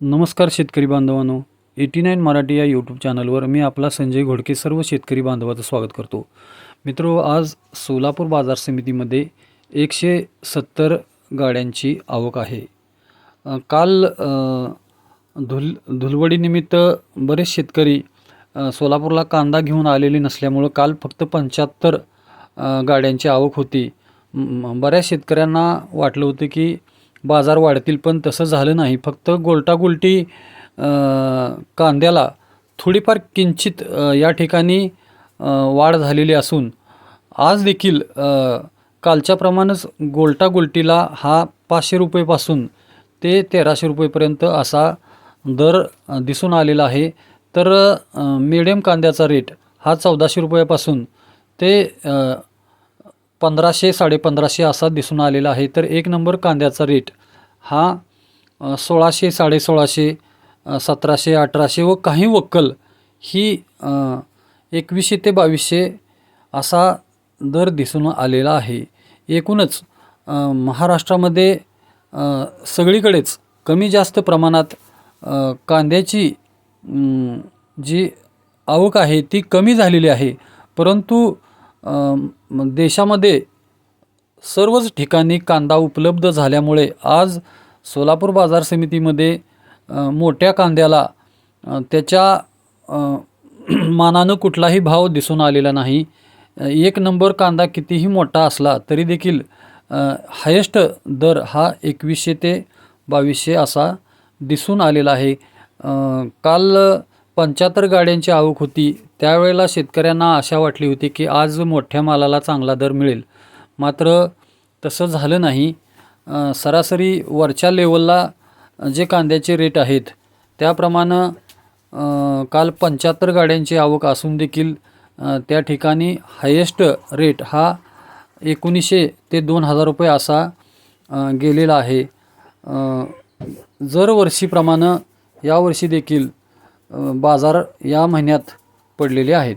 नमस्कार शेतकरी बांधवांनो. एटी नाईन मराठी या यूट्यूब चॅनलवर मी आपला संजय घोडके सर्व शेतकरी बांधवाचं स्वागत करतो. मित्रो आज सोलापूर बाजार समितीमध्ये एकशे सत्तर गाड्यांची आवक आहे. काल धुल धुलवडीनिमित्त बरेच शेतकरी सोलापूरला कांदा घेऊन आलेले नसल्यामुळं काल फक्त पंच्याहत्तर गाड्यांची आवक होती. बऱ्याच शेतकऱ्यांना वाटलं होतं की बाजार वाढतील पण तसं झालं नाही. फक्त गोलटागुलटी कांद्याला थोडीफार किंचित या ठिकाणी वाढ झालेली असून आज देखील कालच्याप्रमाणेच गोलटागुलटीला हा पाचशे रुपयेपासून ते तेराशे रुपयेपर्यंत असा दर दिसून आलेला आहे. तर मिडियम कांद्याचा रेट हा चौदाशे रुपयापासून ते पंधराशे साडेपंधराशे असा दिसून आलेला आहे. तर एक नंबर कांद्याचा रेट हा सोळाशे साडेसोळाशे सतराशे अठराशे व काही वक्कल ही एकवीसशे ते बावीसशे असा दर दिसून आलेला आहे. एकूणच महाराष्ट्रामध्ये सगळीकडेच कमी जास्त प्रमाणात कांद्याची जी आवक आहे ती कमी झालेली आहे. परंतु देशामध्ये सर्वच ठिकाणी कांदा उपलब्ध झाल्यामुळे आज सोलापूर बाजार समितीमध्ये मोठ्या कांद्याला त्याच्या मानानं कुठलाही भाव दिसून आलेला नाही. एक नंबर कांदा कितीही मोठा असला तरी देखील हायेस्ट दर हा एकवीसशे ते बावीसशे असा दिसून आलेला आहे. काल पंच्याहत्तर गाड्यांची आवक होती. त्यावेळेला शेतकऱ्यांना आशा वाटली होती की आज मोठ्या मालाला चांगला दर मिळेल. मात्र तसं झालं नाही. सरासरी वरच्या लेवलला जे कांद्याचे रेट आहेत त्याप्रमाणे काल पंच्याहत्तर गाड्यांची आवक असून देखील त्या ठिकाणी हायेस्ट रेट हा एकोणीसशे ते दोन हजार रुपये असा गेलेला आहे. जर वर्षीप्रमाणं यावर्षी देखील बाजार या महिन्यात पडलेले आहेत.